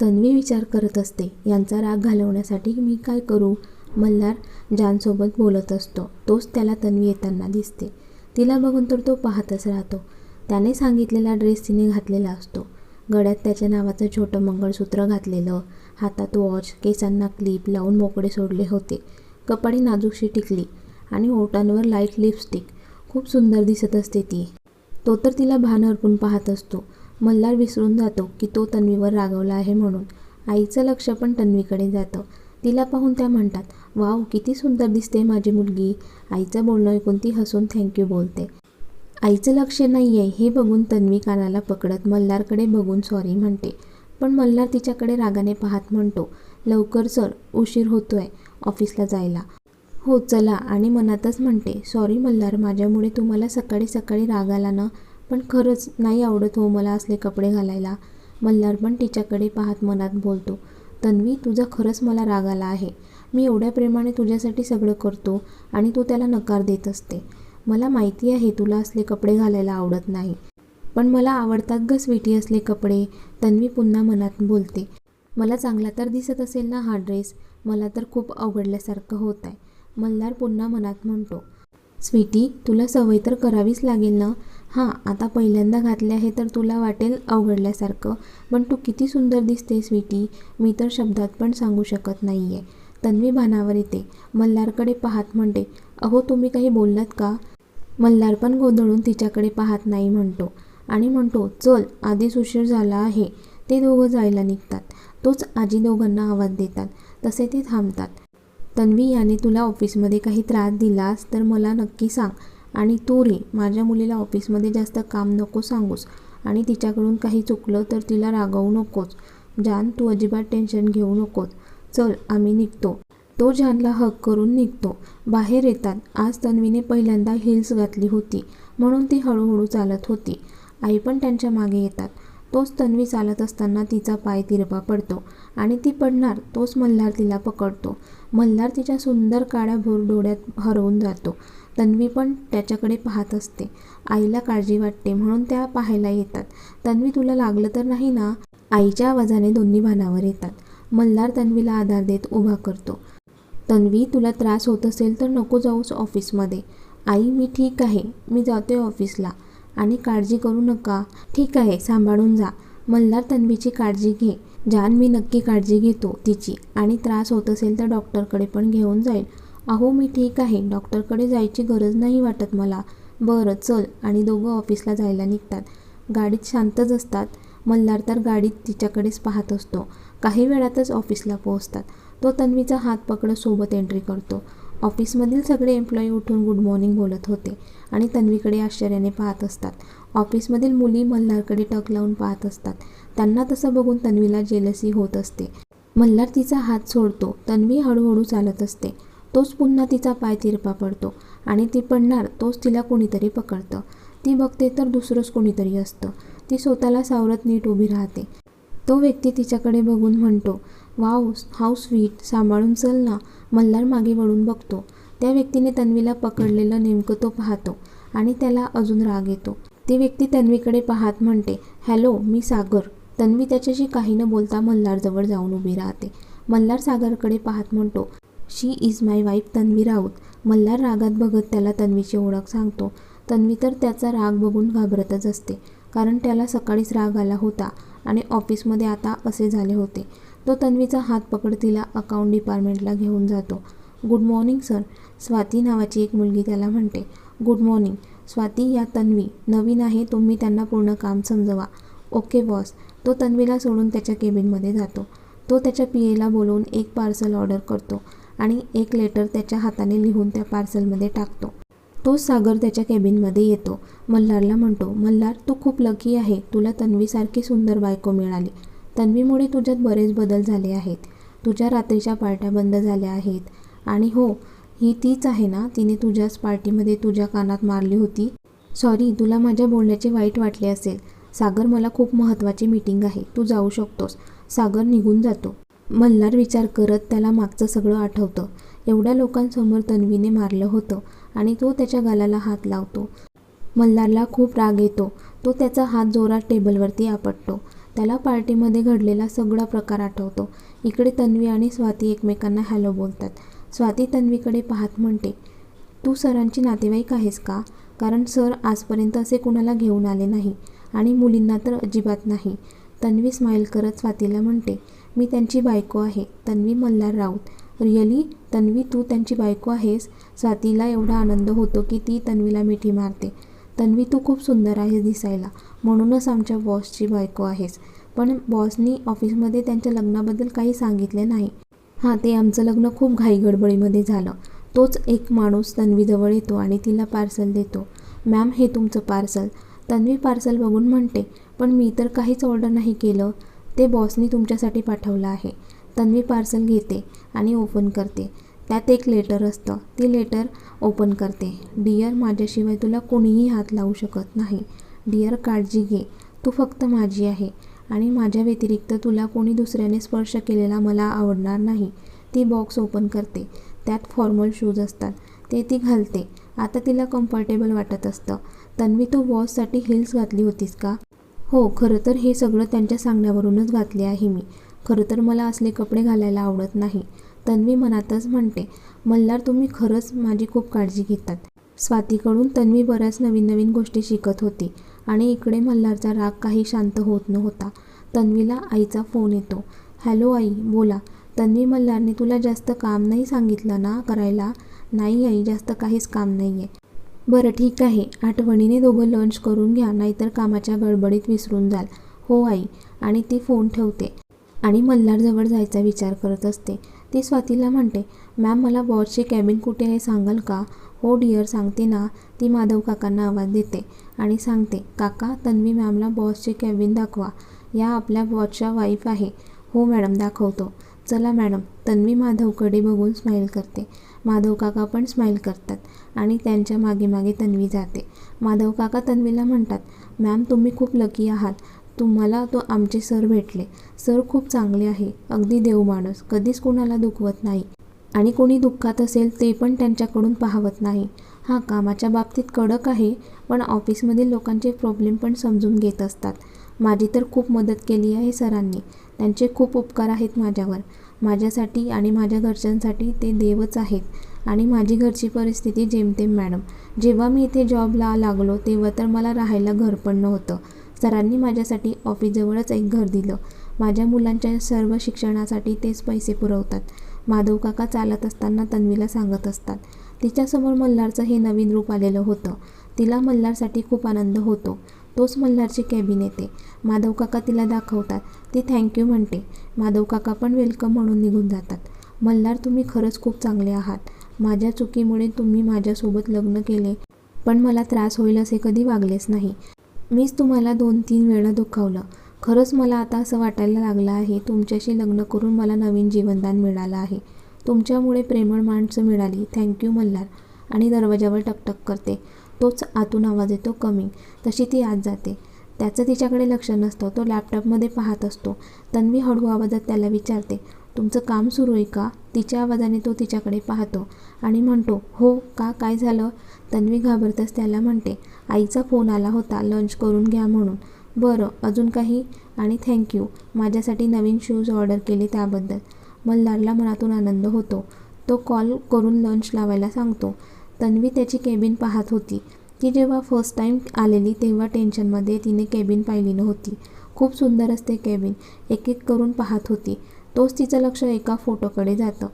तन्वी विचार करत असते यांचा राग घालवण्यासाठी मी काय करू? मल्हार जानसोबत बोलत असतो तोच त्याला तन्वी येताना दिसते. तिला बघून तर तो पाहतच राहतो. त्याने सांगितलेला ड्रेस तिने घातलेला असतो. गळ्यात त्याच्या नावाचं छोटं मंगळसूत्र घातलेलं हातात वॉच केसांना क्लिप लावून मोकळे सोडले होते. कपाळी नाजूकशी टिकली आणि ओटांवर लाइट लिपस्टिक. खूप सुंदर दिसत असते ती. तो तर तिला भान हरपून पाहत असतो. मल्हार विसरून जातो की तो तन्वीवर रागवला आहे म्हणून. आईचं लक्ष पण तन्वीकडे जातं. तिला पाहून त्या म्हणतात वाव किती सुंदर दिसते माझी मुलगी. आईचं बोलणं ऐकून ती हसून थँक्यू बोलते. आईचं लक्ष नाही आहे हे बघून तन्वी कानाला पकडत मल्हारकडे बघून सॉरी म्हणते. पण मल्हार तिच्याकडे रागाने पाहत म्हणतो लवकर सर उशीर होतोय ऑफिसला जायला. हो चला. आणि मनातच म्हणते सॉरी मल्हार माझ्यामुळे तुम्हाला सकाळी सकाळी राग आला ना? पण खरंच नाही आवडत हो मला असले कपडे घालायला. मल्हार पण तिच्याकडे पाहत मनात बोलतो तन्वी तुझा खरंच मला राग आला आहे. मी एवढ्या प्रेमाने तुझ्यासाठी सगळं करतो आणि तू त्याला नकार देत असते. मला माहिती आहे तुला असले कपडे घालायला आवडत नाही. पण मला आवडतात ग स्वीटी असले कपडे तन्वी पुन्हा मनात बोलते. मला चांगला तर दिसत असेल ना हा ड्रेस? मला तर खूप अवघडल्यासारखं होत आहे मल्हार पुन्हा मनात म्हणतो स्वीटी तुला सवय तर करावीच लागेल ना? हां आता पहिल्यांदा घातले आहे तर तुला वाटेल अवघडल्यासारखं पण तू किती सुंदर दिसते स्वीटी. मी तर शब्दात पण सांगू शकत नाही आहे तन्वी भानावर येते. मल्हारकडे पाहत म्हणते अहो तुम्ही काही बोललात का? मल्हार पण गोंधळून तिच्याकडे पाहत नाही म्हणतो. आणि म्हणतो चल आधीच उशीर झाला आहे. ते दोघं जायला निघतात. तोच आजी दोघांना आवाज देतात. तसे ते थांबतात. तन्वी याने तुला ऑफिसमध्ये काही त्रास दिलास तर मला नक्की सांग. आणि तू रे माझ्या मुलीला ऑफिसमध्ये जास्त काम नको सांगूस आणि तिच्याकडून काही चुकलं तर तिला रागवू नकोस. जान तू अजिबात टेन्शन घेऊ नकोस. चल आम्ही निघतो. तो जानला हक करून निघतो. बाहेर येतात. आज तन्वीने पहिल्यांदा हिल्स घातली होती. म्हणून ती हळूहळू चालत होती. आई पण त्यांच्या मागे येतात. तोच तन्वी चालत असताना तिचा पाय तिरपा पडतो आणि ती पडणार तोच मल्हार तिला पकडतो. मल्हार तिच्या सुंदर काळ्या भोर डोळ्यात हरवून जातो. तन्वी पण त्याच्याकडे पाहत असते. आईला काळजी वाटते म्हणून त्या पाहायला येतात. तन्वी तुला लागलं तर नाही ना? आईच्या आवाजाने दोन्ही भानावर येतात. मल्हार तन्वीला आधार देत उभा करतो. तन्वी तुला त्रास होत असेल तर नको जाऊस ऑफिसमध्ये. आई मी ठीक आहे. मी जाते ऑफिसला. आणि काळजी करू नका. ठीक आहे सांभाळून जा. मल्हार तन्वीची काळजी घे. जान मी नक्की काळजी घेतो तिची. आणि त्रास होत असेल तर डॉक्टरकडे पण घेऊन जाईल. अहो मी ठीक आहे. डॉक्टरकडे जायची गरज नाही वाटत मला. बरं चल. आणि दोघं ऑफिसला जायला निघतात. गाडीत शांतच असतात. मल्हार तर गाडीत तिच्याकडेच पाहत असतो. काही वेळातच ऑफिसला पोहोचतात. तो तन्वीचा हात पकडत सोबत एंट्री करतो. ऑफिसमधील सगळे एम्प्लॉई उठून गुड मॉर्निंग बोलत होते आणि तन्वीकडे आश्चर्याने पाहत असतात. ऑफिसमधील मुली मल्हारकडे टक लावून पाहत असतात. त्यांना तसं बघून तन्वीला जेलसी होत असते. मल्हार तिचा हात सोडतो. तन्वी हळूहळू चालत असते. तोच पुन्हा तिचा पाय तिरपा पडतो आणि ती पडणार तोच तिला कोणीतरी पकडतं. ती बघते तर दुसरंच कोणीतरी असतं. ती स्वतःला सावरत नीट उभी राहते. तो व्यक्ती तिच्याकडे बघून म्हणतो वाव हाऊ स्वीट सांभाळून चल ना मल्हार मागे वळून बघतो. त्या व्यक्तीने तन्वीला पकडलेलं नेमकं तो पाहतो आणि त्याला अजून राग येतो. ती व्यक्ती तन्वीकडे पाहत म्हणते हॅलो मी सागर. तन्वी त्याच्याशी काही न बोलता मल्हारजवळ जाऊन उभी राहते. मल्हार सागरकडे पाहत म्हणतो she is my wife Tanvi Raut. Malhar रागात बघत त्याला तन्वीची ओळख सांगतो. तन्वी तर त्याचा राग बघून घाबरतच असते कारण त्याला सकाळीच राग आला होता आणि ऑफिसमध्ये आता असे झाले होते. तो तन्वीचा हात पकड तिला अकाउंट डिपार्टमेंटला घेऊन जातो. Good morning sir. स्वाती नावाची एक मुलगी त्याला म्हणते. Good morning. स्वाती या तन्वी. नवीन आहे तुम्ही त्यांना पूर्ण काम समजवा. Okay boss. तो तन्वीला सोडून त्याच्या केबिनमध्ये जातो. तो त्याच्या पी एला बोलवून एक पार्सल ऑर्डर करतो. आणि एक लेटर त्याच्या हाताने लिहून त्या पार्सलमध्ये टाकतो. तो सागर त्याच्या केबिनमध्ये येतो. मल्हारला म्हणतो मल्हार तू खूप लकी आहे. तुला तन्वीसारखी सुंदर बायको मिळाली. तन्वीमुळे तुझ्यात बरेच बदल झाले आहेत. तुझ्या रात्रीच्या पार्ट्या बंद झाल्या आहेत. आणि हो ही तीच आहे ना तिने तुझ्याच पार्टीमध्ये तुझ्या कानात मारली होती? सॉरी तुला माझ्या बोलण्याचे वाईट वाटले असेल. सागर मला खूप महत्त्वाची मीटिंग आहे. तू जाऊ शकतोस. सागर निघून जातो. मल्हार विचार करत त्याला मागचं सगळं आठवतं. एवढ्या लोकांसमोर तन्वीने मारलं होतं आणि तो त्याच्या गालाला हात लावतो. मल्हारला खूप राग येतो. तो त्याचा हात जोरात टेबलवरती आपटतो. त्याला पार्टीमध्ये घडलेला सगळा प्रकार आठवतो. इकडे तन्वी आणि स्वाती एकमेकांना हॅलो बोलतात. स्वाती तन्वीकडे पाहत म्हणते तू सरांची नातेवाईक आहेस का? कारण सर आजपर्यंत असे कुणाला घेऊन आले नाही आणि मुलींना तर अजिबात नाही. तन्वी स्माईल करत स्वातीला म्हणते मी त्यांची बायको आहे तन्वी मल्हार राऊत. रिअली तन्वी तू त्यांची बायको आहेस? स्वातीला एवढा आनंद होतो की ती तन्वीला मिठी मारते. तन्वी तू खूप सुंदर आहेस दिसायला. म्हणूनच आमच्या बॉसची बायको आहेस. पण बॉसनी ऑफिसमध्ये त्यांच्या लग्नाबद्दल काही सांगितले नाही. हां ते आमचं लग्न खूप घाईगडबडीमध्ये झालं. तोच एक माणूस तन्वीजवळ येतो आणि तिला पार्सल देतो. मॅम हे तुमचं पार्सल. तन्वी पार्सल बघून म्हणते पण मी तर काहीच ऑर्डर नाही केलं. ते बॉसनी तुमच्यासाठी पाठवलं आहे. तन्वी पार्सल घेते आणि ओपन करते. त्यात एक लेटर असतं. ती लेटर ओपन करते. डिअर माझ्याशिवाय तुला कोणीही हात लावू शकत नाही. डिअर काळजी घे. तू फक्त माझी आहे आणि माझ्या व्यतिरिक्त तुला कोणी दुसऱ्याने स्पर्श केलेला मला आवडणार नाही. ती बॉक्स ओपन करते. त्यात फॉर्मल शूज असतात. ते ती घालते. आता तिला कम्फर्टेबल वाटत असतं. तन्वी तू बॉससाठी हिल्स घातली होतीस का? हो खरं तर हे सगळं त्यांच्या सांगण्यावरूनच घातले आहे मी. खरं तर मला असले कपडे घालायला आवडत नाही. तन्वी मनातच म्हणते मल्हार तुम्ही खरंच माझी खूप काळजी घेतात. स्वातीकडून तन्वी बऱ्याच नवीन नवीन गोष्टी शिकत होती आणि इकडे मल्हारचा राग काही शांत होत नव्हता. तन्वीला आईचा फोन येतो. हॅलो आई बोला. तन्वी मल्हारने तुला जास्त काम नाही सांगितलं ना करायला? नाही आई जास्त काहीच काम नाही आहे बरं ठीक आहे. आठवणीने दोघं लंच करून घ्या नाहीतर कामाच्या गडबडीत विसरून जाल. हो आई. आणि ती फोन ठेवते. आणि मल्हारजवळ जायचा विचार करत असते. ती स्वातीला म्हणते मॅम मला बॉसची कॅबिन कुठे आहे सांगाल का? हो डिअर सांगते ना. ती माधव काकांना आवाज देते आणि सांगते काका तन्वी मॅमला बॉसचे कॅबिन दाखवा. या आपल्या बॉसच्या वाईफ आहे. हो मॅडम दाखवतो. चला मॅडम तन्वी माधवकडे बघून स्माईल करते. माधव काका पण स्माईल करतात आणि त्यांच्या मागे मागे तन्वी जाते. माधव काका तन्वीला म्हणतात मॅम तुम्ही खूप लकी आहात. तुम्हाला तो आमचे सर भेटले. सर खूप चांगले आहे. अगदी देव माणूस. कधीच कोणाला दुखवत नाही. आणि कोणी दुःखात असेल ते पण त्यांच्याकडून पाहवत नाही. हा कामाच्या बाबतीत कडक आहे पण ऑफिसमधील लोकांचे प्रॉब्लेम पण समजून घेत असतात. माझी तर खूप मदत केली आहे सरांनी. त्यांचे खूप उपकार आहेत माझ्यावर. माझ्यासाठी आणि माझ्या घरच्यांसाठी ते देवच आहेत. आणि माझी घरची परिस्थिती जेमतेम मॅडम. जेव्हा मी इथे जॉबला लागलो तेव्हा तर मला राहायला घर पण नव्हतं. सरांनी माझ्यासाठी ऑफिसजवळच एक घर दिलं. माझ्या मुलांच्या सर्व शिक्षणासाठी तेच पैसे पुरवतात. माधव काका चालत असताना तन्वीला सांगत असतात. तिच्यासमोर मल्हारचं हे नवीन रूप आलेलं होतं. तिला मल्हारसाठी खूप आनंद होतो. तोच मल्हारची कॅबिन येते. माधव काका तिला दाखवतात. ती थँक्यू म्हणते. माधव काका पण वेलकम म्हणून निघून जातात. मल्हार तुम्ही खरंच खूप चांगले आहात. माझ्या चुकीमुळे तुम्ही माझ्यासोबत लग्न केले पण मला त्रास होईल असे कधी वागलेच नाही. मीच तुम्हाला दोन तीन वेळा दुखावलं. खरंच मला आता असं वाटायला लागलं आहे तुमच्याशी लग्न करून मला नवीन जीवनदान मिळालं आहे. तुमच्यामुळे प्रेमळ माणसं मिळाली. Thank you Malhar. आणि दरवाजावर टकटक करते. तोच आतून आवाज येतो कमिंग. तशी ती आत जाते. त्याचं तिच्याकडे लक्ष नसतं. तो लॅपटॉपमध्ये पाहत असतो. तन्वी हळू आवाजात त्याला विचारते तुमचं काम सुरू आहे का? तिच्या आवाजाने तो तिच्याकडे पाहतो आणि म्हणतो हो का? काय झालं? तन्वी घाबरतच त्याला म्हणते आईचा फोन आला होता लंच करून घ्या म्हणून. बरं अजून काही? आणि थँक्यू माझ्यासाठी नवीन शूज ऑर्डर केले त्याबद्दल. मल्हारला मनातून आनंद होतो. तो कॉल करून लंच लावायला सांगतो. तन्वी त्याची केबिन पाहत होती. ती जेव्हा फर्स्ट टाईम आलेली तेव्हा टेन्शनमध्ये तिने केबिन पाहिली नव्हती खूप सुंदर असते केबिन एक एक करून पाहत होती. तोच तिचं लक्ष एका फोटोकडे जातं.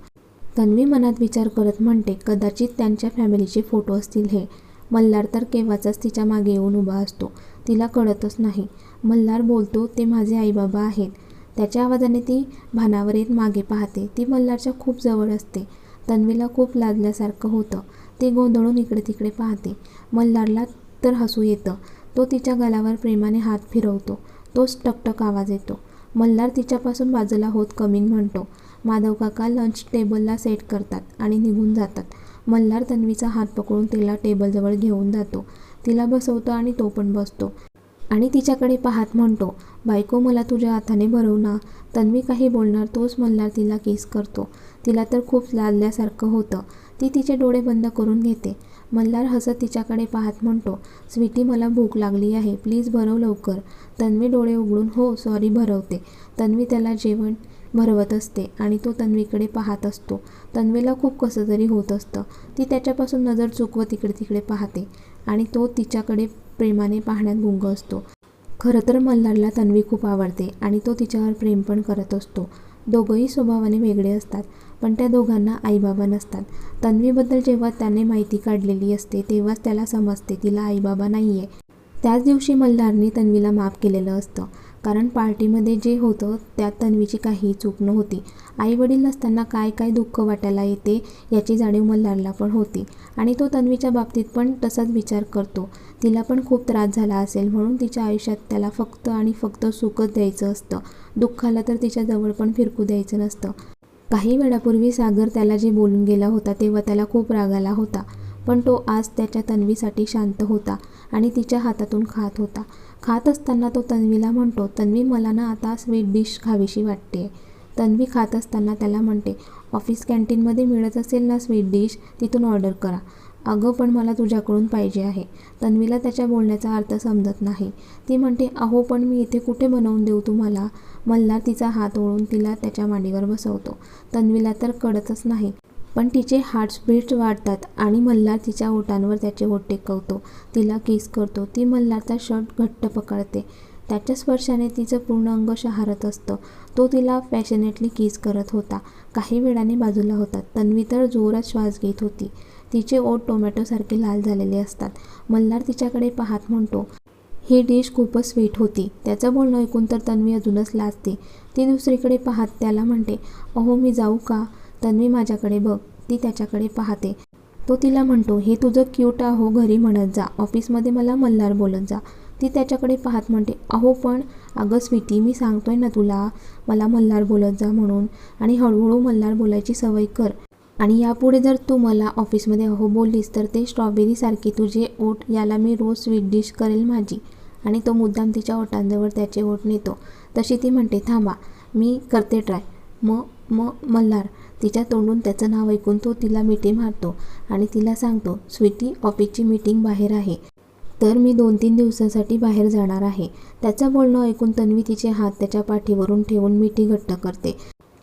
तन्वी मनात विचार करत म्हणते कदाचित त्यांच्या फॅमिलीचे फोटो असतील हे. मल्हार तर केव्हाचाच तिच्यामागे येऊन उभा असतो. तिला कळतच नाही. मल्हार बोलतो ते माझे आईबाबा आहेत. त्याच्या आवाजाने ती भानावर येत मागे पाहते. ती मल्हारच्या खूप जवळ असते. तन्वीला खूप लाजल्यासारखं होतं. ती गोंधळून इकडे तिकडे पाहते. मल्हारला तर हसू येतं. तो तिच्या गालावर प्रेमाने हात फिरवतो. तोच टकटक आवाज येतो. मल्हार तिच्यापासून बाजूला होत कमिंग म्हणतो. माधव काका लंच टेबलला सेट करतात आणि निघून जातात. मल्हार तन्वीचा हात पकडून तिला टेबलजवळ घेऊन जातो. तिला बसवतो आणि तो पण बसतो. आणि तिच्याकडे पाहत म्हणतो बायको मला तुझ्या हाताने भरव ना. तन्वी काही बोलणार तोच मल्हार तिला केस करतो. तिला तर खूप लादल्यासारखं होतं. ती तिचे डोळे बंद करून घेते. मल्हार हसत तिच्याकडे पाहत म्हणतो स्वीटी मला भूक लागली आहे. प्लीज भरव लवकर. तन्वी डोळे उघडून हो सॉरी भरवते. तन्वी त्याला जेवण भरवत असते आणि तो तन्वीकडे पाहत असतो. तन्वीला खूप कसं तरी होत असतं. ती त्याच्यापासून नजर चुकवत तिकडे तिकडे पाहते आणि तो तिच्याकडे प्रेमाने पाहण्यात गुंग असतो. खरं तर मल्हारला तन्वी खूप आवडते आणि तो तिच्यावर प्रेम पण करत असतो. दोघंही स्वभावाने वेगळे असतात. पण त्या दोघांना आईबाबा नसतात. तन्वीबद्दल जेव्हा त्याने माहिती काढलेली असते तेव्हाच त्याला समजते तिला आईबाबा नाही आहे त्याच दिवशी मल्हारने तन्वीला माफ केलेलं असतं. कारण पार्टीमध्ये जे होतं त्यात तन्वीची काही चूक नव्हती. आईवडील नसताना काय काय दुःख वाटायला येते याची जाणीव मल्हारला पण होती. आणि तो तन्वीच्या बाबतीत पण तसाच विचार करतो. तिला पण खूप त्रास झाला असेल म्हणून तिच्या आयुष्यात त्याला फक्त आणि फक्त सुखच द्यायचं असतं. दुःखाला तर तिच्या जवळ पण फिरकू द्यायचं नसतं. काही वेळापूर्वी सागर त्याला जे बोलून गेला होता तेव्हा त्याला खूप राग आला होता. पण तो आज त्याच्या तन्वीसाठी शांत होता आणि तिच्या हातातून खात होता. खात असताना तो तन्वीला म्हणतो तन्वी मला ना आता स्वीट डिश खावीशी वाटते तन्वी खात असताना त्याला म्हणते ऑफिस कॅन्टीनमध्ये मिळत असेल ना स्वीट डिश तिथून ऑर्डर करा. अगं पण मला तुझ्याकडून पाहिजे आहे. तन्वीला त्याच्या बोलण्याचा अर्थ समजत नाही. ती म्हणते अहो पण मी इथे कुठे बनवून देऊ तुम्हाला? मल्हार तिचा हात ओढून तिला त्याच्या मांडीवर बसवतो. तन्वीला तर कळतच नाही पण तिचे हार्टबीट्स वाढतात आणि मल्हार तिच्या ओटांवर त्याचे ओठ टेकवतो. तिला किस करतो. ती मल्हारचा शर्ट घट्ट पकडते. त्याच्या स्पर्शाने तिचं पूर्ण अंग शहारत असतं. तो तिला पॅशनेटली किस करत होता. काही वेळाने बाजूला होता. तन्वी तर जोरात श्वास घेत होती. तिचे ओठ टोमॅटोसारखे लाल झालेले असतात. मल्हार तिच्याकडे पाहत म्हणतो ही डिश खूपच स्वीट होती. त्याचं बोलणं ऐकून तर तन्वी अजूनच लाजते ती दुसरीकडे पाहत त्याला म्हणते अहो मी जाऊ का? तन्वी माझ्याकडे बघ ती त्याच्याकडे पाहते. तो तिला म्हणतो हे तुझं क्यूट आहो घरी म्हणत जा. ऑफिसमध्ये मला मल्हार बोलत जा ती त्याच्याकडे पाहत म्हणते अहो पण अगं स्वीटी मी सांगतोय ना तुला. मला मल्हार बोलत जा म्हणून. आणि हळूहळू मल्हार बोलायची सवय कर. आणि यापुढे जर तू मला ऑफिसमध्ये अहो बोललीस तर ते स्ट्रॉबेरीसारखे तुझे ओठ याला मी रोज स्वीट डिश करेल माझी. आणि तो मुद्दाम तिच्या ओटांजवळ त्याचे ओठ नेतो. तशी ती म्हणते थांबा मी करते ट्राय. म म मल्हार तिच्या तोंडून त्याचं नाव ऐकून तो तिला मिठी मारतो आणि तिला सांगतो स्वीटी ऑफिसची मीटिंग बाहेर आहे. तर मी दोन तीन दिवसासाठी बाहेर जाणार आहे. त्याचं बोलणं ऐकून तन्वी तिचे हात त्याच्या पाठीवरून ठेवून मिठी घट्ट करते.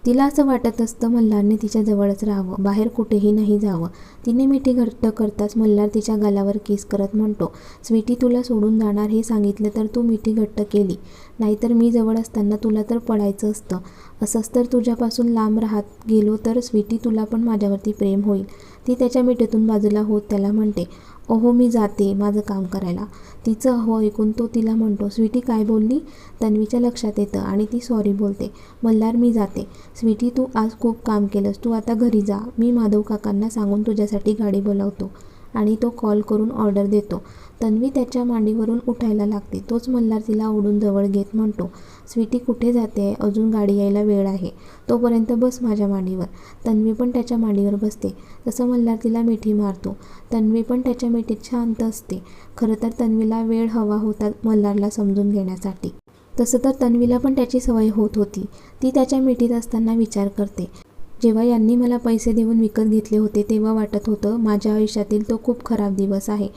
तिला असं वाटत असतं मल्हारने तिच्या जवळच राहावं बाहेर कुठेही नाही जावं. तिने मिठी घट्ट करताच मल्हार तिच्या गालावर केस करत म्हणतो स्वीटी तुला सोडून जाणार हे सांगितलं तर तू मिठी घट्ट केली. नाहीतर मी जवळ असताना तुला तर पडायचं असतं. असंच तर तुझ्यापासून लांब राहत गेलो तर स्वीटी तुला पण माझ्यावरती प्रेम होईल. ती त्याच्या मिठीतून बाजूला होत त्याला म्हणते अहो मी जाते माझं काम करायला. तिचं अहो ऐकून तो तिला म्हणतो स्वीटी काय बोलली? तन्वीच्या लक्षात येतं आणि ती सॉरी बोलते. मल्हार मी जाते. स्वीटी तू आज खूप काम केलंस. तू आता घरी जा. मी माधव काकांना सांगून तुझ्यासाठी गाडी बोलावतो. आणि तो कॉल करून ऑर्डर देतो. तन्वी त्याच्या मांडीवरून उठायला लागते. तोच मल्हार तिला ओढून जवळ घेत म्हणतो स्वीटी कुठे जाते? आहे अजून गाडी यायला वेळ आहे. तोपर्यंत बस माझ्या मांडीवर. तन्वी पण त्याच्या मांडीवर बसते. तसं मल्हार तिला मिठी मारतो. तन्वी पण त्याच्या मिठीत शांत असते. खरं तर तन्वीला वेळ हवा होता मल्हारला समजून घेण्यासाठी. तसं तर तन्वीला पण त्याची सवय होत होती. ती त्याच्या मिठीत असताना विचार करते. जेव्हा यांनी मला पैसे देऊन विकत घेतले होते तेव्हा वाटत होतं माझ्या आयुष्यातील तो खूप खराब दिवस आहे.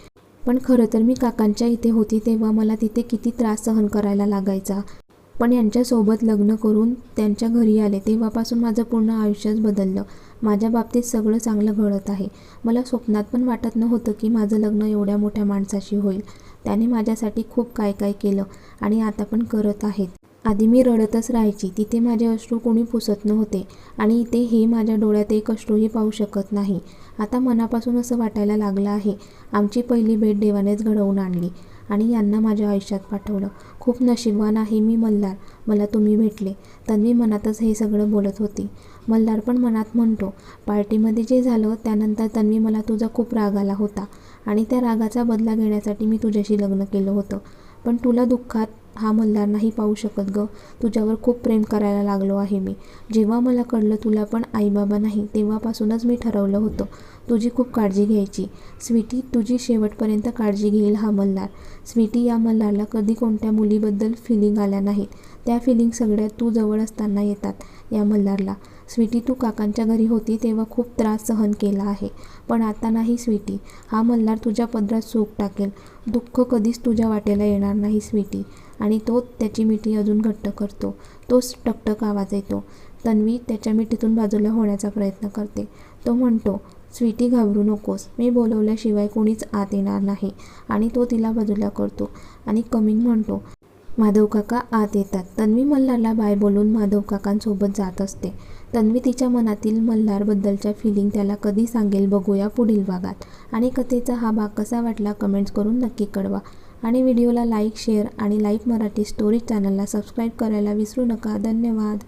पण खरं तर मी काकांच्या इथे होती तेव्हा मला तिथे किती त्रास सहन करायला लागायचा. पण यांच्यासोबत लग्न करून त्यांच्या घरी आले तेव्हापासून माझं पूर्ण आयुष्यच बदललं. माझ्या बाबतीत सगळं चांगलं घडत आहे. मला स्वप्नात पण वाटत नव्हतं की माझं लग्न एवढ्या मोठ्या माणसाशी होईल. त्याने माझ्यासाठी खूप काय काय केलं आणि आता पण करत आहेत. आधी मी रडतच राहायची. तिथे माझे अश्रू कोणी पुसत नव्हते आणि इथे हे माझ्या डोळ्यात एक अश्रूही पाहू शकत नाही. आता मनापासून असं वाटायला लागलं आहे. आमची पहिली भेट देवानेच घडवून आणली आणि यांना माझ्या आयुष्यात पाठवलं. खूप नशीबवान आहे मी मल्हार. मला तुम्ही भेटले. तन्वी मनातच हे सगळं बोलत होती. मल्हार पण मनात म्हणतो पार्टीमध्ये जे झालं त्यानंतर तन्वी मला तुझा खूप राग आला होता आणि त्या रागाचा बदला घेण्यासाठी मी तुझ्याशी लग्न केलं होतं. पण तुला दुःखात हा मल्हार नाही पाहू शकत ग. तुझ्यावर खूप प्रेम करायला लागलो आहे मी. जेव्हा मला कळलं तुला पण आईबाबा नाही तेव्हापासूनच मी ठरवलं होतं. तुझी खूप काळजी घ्यायची. स्वीटी तुझी शेवटपर्यंत काळजी घेईल हा मल्हार. स्वीटी या मल्हारला कधी कोणत्या मुलीबद्दल फिलिंग आल्या नाहीत. त्या फिलिंग सगळ्या तू जवळ असताना येतात या मल्हारला. स्वीटी तू काकांच्या घरी होती तेव्हा खूप त्रास सहन केला आहे. पण आता नाही स्वीटी. हा मल्हार तुझ्या पदरात सूप टाकेल. दुःख कधीच तुझ्या वाटेला येणार नाही स्वीटी. आणि तो त्याची मिठी अजून घट्ट करतो. तोच टकटक आवाज येतो. तन्वी त्याच्या मिठीतून बाजूला होण्याचा प्रयत्न करते. तो म्हणतो स्वीटी घाबरू नकोस. मी बोलवल्याशिवाय कोणीच आत येणार नाही. आणि तो तिला बाजूला करतो आणि कमिंग म्हणतो माधव काका आत येतात. तन्वी मल्हारला बाय बोलून माधव काकांसोबत जात असते. तन्वी तिच्या मनातील मल्हारबद्दलच्या फिलिंग त्याला कधी सांगेल बघूया पुढील भागात. आणि कथेचा हा भाग कसा वाटला कमेंट्स करून नक्की कळवा. आणि व्हिडिओला लाईक शेअर आणि लाईक मराठी स्टोरी चॅनलला सबस्क्राईब करायला विसरू नका. धन्यवाद.